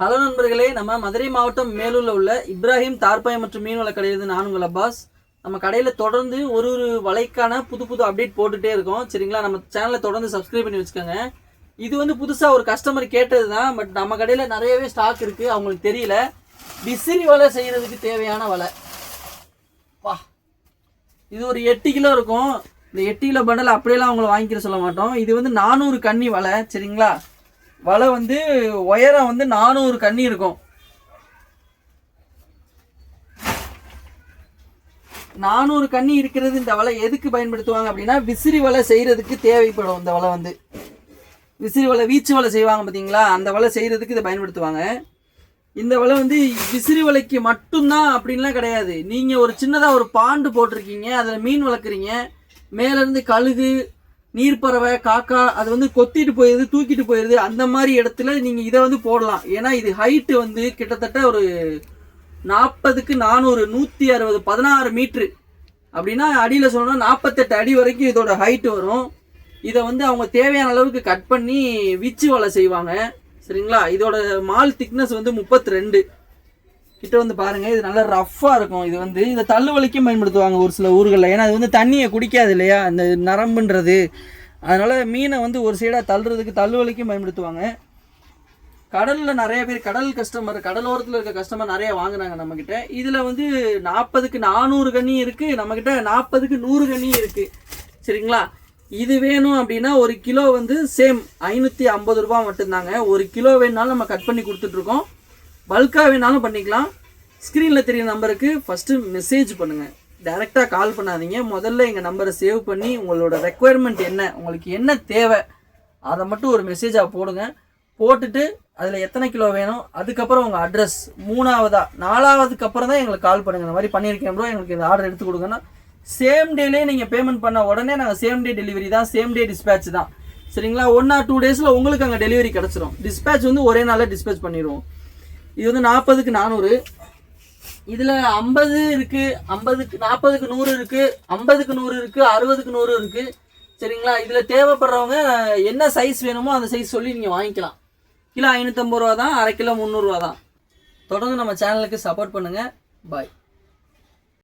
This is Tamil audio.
ஹலோ நண்பர்களே நம்ம மதுரை மாவட்டம் மேலூரில் உள்ள இப்ராஹிம் தார்பாய் மற்றும் மீன்வள கடையிலிருந்து நான் உங்கள் அப்பாஸ். நம்ம கடையில் தொடர்ந்து ஒரு ஒரு வலைக்கான புது புது அப்டேட் போட்டுகிட்டே இருக்கோம். சரிங்களா? நம்ம சேனலை தொடர்ந்து சப்ஸ்கிரைப் பண்ணி வச்சுக்கோங்க. இது வந்து புதுசாக ஒரு கஸ்டமர் கேட்டது தான் பட் நம்ம கடையில் நிறையவே ஸ்டாக் இருக்குது அவங்களுக்கு தெரியல. விசிறி வலை செய்கிறதுக்கு தேவையான வலை. வா. இது ஒரு எட்டு கிலோ இருக்கும். இந்த எட்டு கிலோ பண்டல் அப்படியெல்லாம் அவங்கள வாங்கிக்கிற சொல்ல மாட்டோம். இது வந்து நானூறு கன்னி வலை சரிங்களா? வலை வந்து உயரம் வந்து நானூறு கண்ணி இருக்கும். நானூறு கன்னி இருக்கிறது இந்த வலை எதுக்கு பயன்படுத்துவாங்க அப்படின்னா விசிறி வலை செய்கிறதுக்கு தேவைப்படும் இந்த வலை வந்து. விசிறி வலை வீச்சு வலை செய்வாங்க பார்த்தீங்களா அந்த வலை செய்கிறதுக்கு இதை பயன்படுத்துவாங்க. இந்த வலை வந்து விசிறி வலைக்கு மட்டும்தான் அப்படின்லாம் கிடையாது. நீங்கள் ஒரு சின்னதாக ஒரு பாண்டு போட்டிருக்கீங்க அதில் மீன் வளர்க்குறீங்க மேலேருந்து கழுகு நீர்ப்பறவை காக்கா அது வந்து கொத்திட்டு போயிடுது தூக்கிட்டு போயிடுது அந்த மாதிரி இடத்துல நீங்கள் இதை வந்து போடலாம். ஏன்னா இது ஹைட்டு வந்து கிட்டத்தட்ட ஒரு நாற்பதுக்கு நானூறு நூற்றி அறுபது பதினாறு மீட்ரு அப்படின்னா அடியில் சொன்னால் நாற்பத்தெட்டு அடி வரைக்கும் இதோட ஹைட்டு வரும். இதை வந்து அவங்க தேவையான அளவுக்கு கட் பண்ணி வீச்சு வலை செய்வாங்க. சரிங்களா? இதோட மால் திக்னஸ் வந்து முப்பத்தி ரெண்டு. கிட்ட வந்து பாருங்க இது நல்லா ரஃப்பாக இருக்கும். இது வந்து இதை தள்ளுவலிக்கும் பயன்படுத்துவாங்க ஒரு சில ஊர்களில். ஏன்னா அது வந்து தண்ணியை குடிக்காது இல்லையா? அந்த நரம்புன்றது. அதனால மீனை வந்து ஒரு சைடாக தள்ளுறதுக்கு தள்ளுவலிக்கும் பயன்படுத்துவாங்க. கடலில் நிறைய பேர் கடல் கஸ்டமர் கடலோரத்தில் இருக்க கஸ்டமர் நிறைய வாங்குறாங்க நம்மக்கிட்ட இதில் வந்து நாற்பதுக்கு நானூறு கண்ணி இருக்குது நம்மக்கிட்ட நாற்பதுக்கு நூறு கண்ணி இருக்குது சரிங்களா? இது வேணும் அப்படின்னா ஒரு கிலோ வந்து சேம் ஐநூற்றி ஐம்பது ரூபா மட்டும்தாங்க. ஒரு கிலோ வேணுனாலும் நம்ம கட் பண்ணி கொடுத்துட்ருக்கோம் பல்காக வேணாலும் பண்ணிக்கலாம். ஸ்க்ரீனில் தெரிய நம்பருக்கு ஃபஸ்ட்டு மெசேஜ் பண்ணுங்கள் டைரெக்டாக கால் பண்ணாதீங்க. முதல்ல எங்கள் நம்பரை சேவ் பண்ணி உங்களோட ரெக்குயர்மெண்ட் என்ன உங்களுக்கு என்ன தேவை அதை மட்டும் ஒரு மெசேஜாக போடுங்க. போட்டுட்டு அதில் எத்தனை கிலோ வேணும் அதுக்கப்புறம் உங்கள் அட்ரஸ் மூணாவதா நாலாவதுக்கு அப்புறம் தான் எங்களுக்கு கால் பண்ணுங்கள் இந்த மாதிரி பண்ணியிருக்கேன் ப்ரோ எங்களுக்கு இந்த ஆர்டர் எடுத்து கொடுங்கன்னா சேம் டேலே நீங்கள் பேமெண்ட் பண்ண உடனே நாங்கள் சேம் டே டெலிவரி தான் சேம் டே டிஸ்பேட்ச் தான். சரிங்களா? ஒன் ஆர் டூ டேஸில் உங்களுக்கு அங்கே டெலிவரி கிடச்சிரும். டிஸ்பேட்ச் வந்து ஒரே நாளில் டிஸ்பேட்ச் பண்ணிடுவோம் இது வந்து நாற்பதுக்கு நானூறு. இதில் ஐம்பது இருக்குது ஐம்பதுக்கு நாற்பதுக்கு நூறு இருக்குது ஐம்பதுக்கு நூறு இருக்குது அறுபதுக்கு நூறு இருக்குது சரிங்களா? இதில் தேவைப்படுறவங்க என்ன சைஸ் வேணுமோ அந்த சைஸ் சொல்லி நீங்கள் வாங்கிக்கலாம். கிலோ ஐநூற்றம்பது ரூபா தான் அரை கிலோ முந்நூறுரூவா தான் தொடர்ந்து நம்ம சேனலுக்கு சப்போர்ட் பண்ணுங்கள் பாய்